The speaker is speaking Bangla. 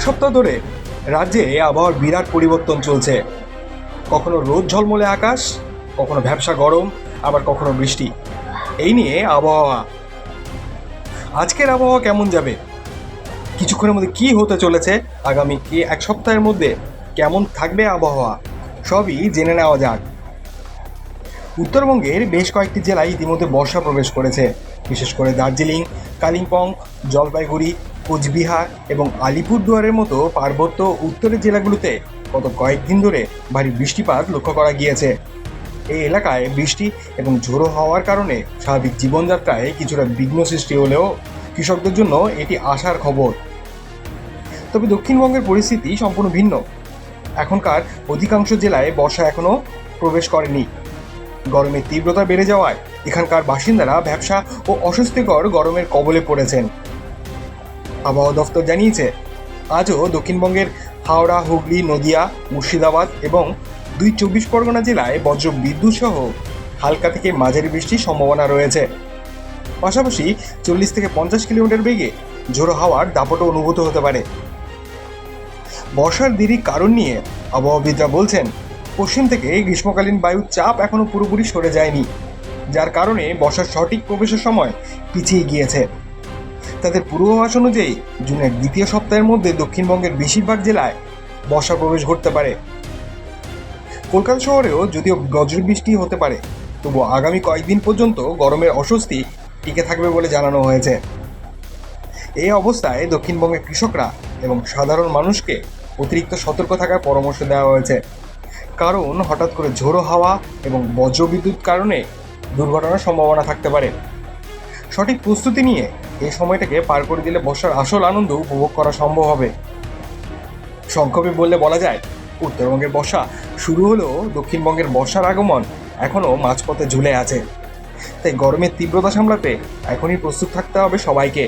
সপ্তাহ ধরে রাজ্যে আবহাওয়ার বিরাট পরিবর্তন চলছে। কখনো রোদ ঝলমলে আকাশ, কখনো ভ্যাবসা গরম, আবার কখনো বৃষ্টি। এই নিয়ে আবহাওয়া। আজকের আবহাওয়া কেমন যাবে? কিছুক্ষণের মধ্যে কি হতে চলেছে? আগামী কি এক সপ্তাহের মধ্যে কেমন থাকবে আবহাওয়া? সবই জেনে নেওয়া যাক। উত্তরবঙ্গের বেশ কয়েকটি জেলায় ইতিমধ্যে বর্ষা প্রবেশ করেছে। বিশেষ করে দার্জিলিং, কালিম্পং, জলপাইগুড়ি কোচবিহার এবং আলিপুরদুয়ারের মতো পার্বত্য উত্তরের জেলাগুলোতে গত কয়েকদিন ধরে ভারী বৃষ্টিপাত লক্ষ্য করা গিয়েছে। এই এলাকায় বৃষ্টি এবং ঝোড়ো হওয়ার কারণে স্বাভাবিক জীবনযাত্রায় কিছুটা বিঘ্ন সৃষ্টি হলেও কৃষকদের জন্য এটি আশার খবর। তবে দক্ষিণবঙ্গের পরিস্থিতি সম্পূর্ণ ভিন্ন। এখনকার অধিকাংশ জেলায় বর্ষা এখনও প্রবেশ করেনি। গরমের তীব্রতা বেড়ে যাওয়ায় এখানকার বাসিন্দারা ব্যবসা ও অস্বস্তিকর গরমের কবলে পড়েছেন। আবহাওয়া দফতর জানিয়েছে, আজও দক্ষিণবঙ্গের হাওড়া, হুগলি, নদিয়া, মুর্শিদাবাদ এবং দুই চব্বিশ পরগনা জেলায় বজ্র বিদ্যুৎ সহ হালকা থেকে মাঝারি বৃষ্টির সম্ভাবনা রয়েছে। পাশাপাশি চল্লিশ থেকে পঞ্চাশ কিলোমিটার বেগে ঝোড়ো হাওয়ার দাপটও অনুভূত হতে পারে। বর্ষার দেরির কারণ নিয়ে আবহাওয়াবিদরা বলছেন, পশ্চিম থেকে গ্রীষ্মকালীন বায়ুর চাপ এখনও পুরোপুরি সরে যায়নি, যার কারণে বর্ষার সঠিক প্রবেশের সময় পিছিয়ে গিয়েছে। তাদের পূর্বাভাস অনুযায়ী জুনের দ্বিতীয় সপ্তাহের মধ্যে দক্ষিণবঙ্গের বেশিরভাগ জেলায় বর্ষা প্রবেশ ঘটতে পারে। কলকাতা শহরেও যদিও বৃষ্টি হতে পারে, তবু আগামী কয়েকদিন পর্যন্ত গরমের অস্বস্তি টিকে থাকবে বলে জানানো হয়েছে। এই অবস্থায় দক্ষিণবঙ্গের কৃষকরা এবং সাধারণ মানুষকে অতিরিক্ত সতর্ক থাকার পরামর্শ দেওয়া হয়েছে। কারণ হঠাৎ করে ঝোড়ো হাওয়া এবং বজ্রবিদ্যুৎ কারণে দুর্ঘটনার সম্ভাবনা থাকতে পারে। সঠিক প্রস্তুতি নিয়ে এই সময়টাকে পার করে দিলে বর্ষার আসল আনন্দ উপভোগ করা সম্ভব হবে। সংক্ষেপে বললে বলা যায়, উত্তরবঙ্গের বর্ষা শুরু হলেও দক্ষিণবঙ্গের বর্ষার আগমন এখনও মাঝপথে ঝুলে আছে। তাই গরমের তীব্রতা সামলাতে এখনই প্রস্তুত থাকতে হবে সবাইকে।